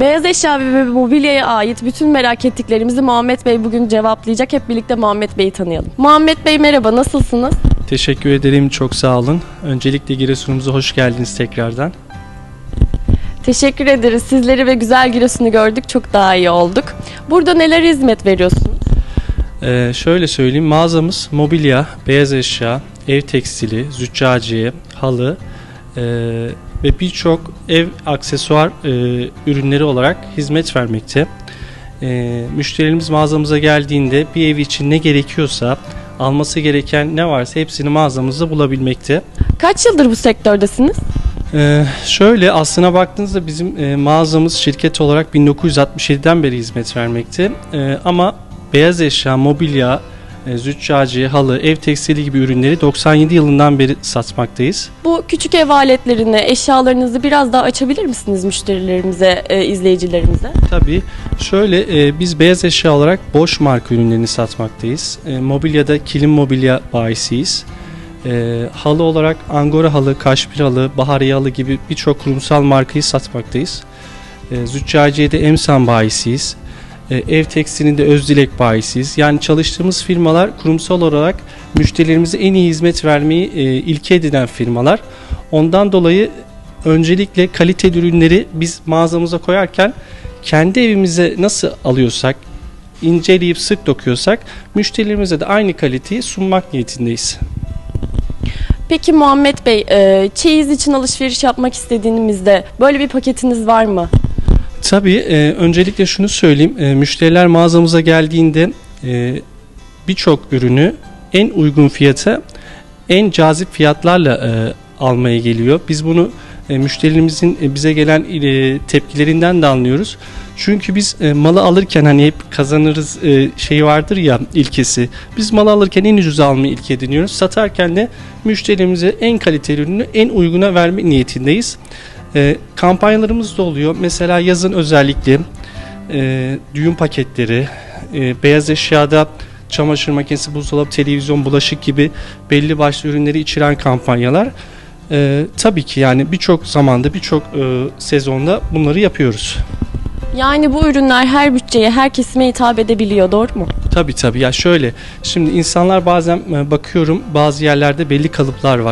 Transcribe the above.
Beyaz eşya ve mobilyaya ait bütün merak ettiklerimizi Muhammed Bey bugün cevaplayacak. Hep birlikte Muhammed Bey'i tanıyalım. Muhammed Bey merhaba, nasılsınız? Teşekkür ederim, çok sağ olun. Öncelikle Giresun'umuza hoş geldiniz tekrardan. Teşekkür ederiz. Sizleri ve güzel Giresun'u gördük. Çok daha iyi olduk. Burada neler hizmet veriyorsunuz? Ee, şöyle söyleyeyim, mağazamız mobilya, beyaz eşya, ev tekstili, züccaciye, halı e, ve birçok ev aksesuar e, ürünleri olarak hizmet vermekte. E, müşterilerimiz mağazamıza geldiğinde bir ev için ne gerekiyorsa, alması gereken ne varsa hepsini mağazamızda bulabilmekte. Kaç yıldır bu sektördesiniz? Ee, şöyle aslına baktığınızda bizim e, mağazamız şirket olarak 1967'den beri hizmet vermekte. Ee, ama beyaz eşya, mobilya, e, züccaciye, halı, ev tekstili gibi ürünleri 97 yılından beri satmaktayız. Bu küçük ev aletlerini, eşyalarınızı biraz daha açabilir misiniz müşterilerimize, e, izleyicilerimize? Tabii şöyle e, biz beyaz eşya olarak Bosch marka ürünlerini satmaktayız. E, mobilyada kilim mobilya bayisiyiz. E, halı olarak Angora halı, Kaşmir halı, Bahariye halı gibi birçok kurumsal markayı satmaktayız. E, Züccaciye'de Emsan bayisiyiz. E, ev tekstilinde Özdilek bayisiyiz. Yani çalıştığımız firmalar kurumsal olarak müşterilerimize en iyi hizmet vermeyi e, ilke edinen firmalar. Ondan dolayı öncelikle kaliteli ürünleri biz mağazamıza koyarken kendi evimize nasıl alıyorsak, inceleyip sık dokuyorsak müşterilerimize de aynı kaliteyi sunmak niyetindeyiz. Peki Muhammed Bey, e, çeyiz için alışveriş yapmak istediğimizde böyle bir paketiniz var mı? Tabii e, öncelikle şunu söyleyeyim. E, müşteriler mağazamıza geldiğinde e, birçok ürünü en uygun fiyata en cazip fiyatlarla e, almaya geliyor. Biz bunu e, müşterilerimizin e, bize gelen e, tepkilerinden de anlıyoruz. Çünkü biz e, malı alırken hani hep kazanırız e, şeyi vardır ya ilkesi. Biz malı alırken en ucuza almayı ilke ediniyoruz. Satarken de müşterimize en kaliteli ürünü en uyguna verme niyetindeyiz. E, kampanyalarımız da oluyor. Mesela yazın özellikle e, düğün paketleri, e, beyaz eşyada çamaşır makinesi, buzdolabı, televizyon, bulaşık gibi belli başlı ürünleri içeren kampanyalar. E, tabii ki yani birçok zamanda, birçok e, sezonda bunları yapıyoruz. Yani bu ürünler her bütçeye, her kesime hitap edebiliyor, doğru mu? Tabii tabii ya şöyle şimdi insanlar bazen e, bakıyorum bazı yerlerde belli kalıplar var.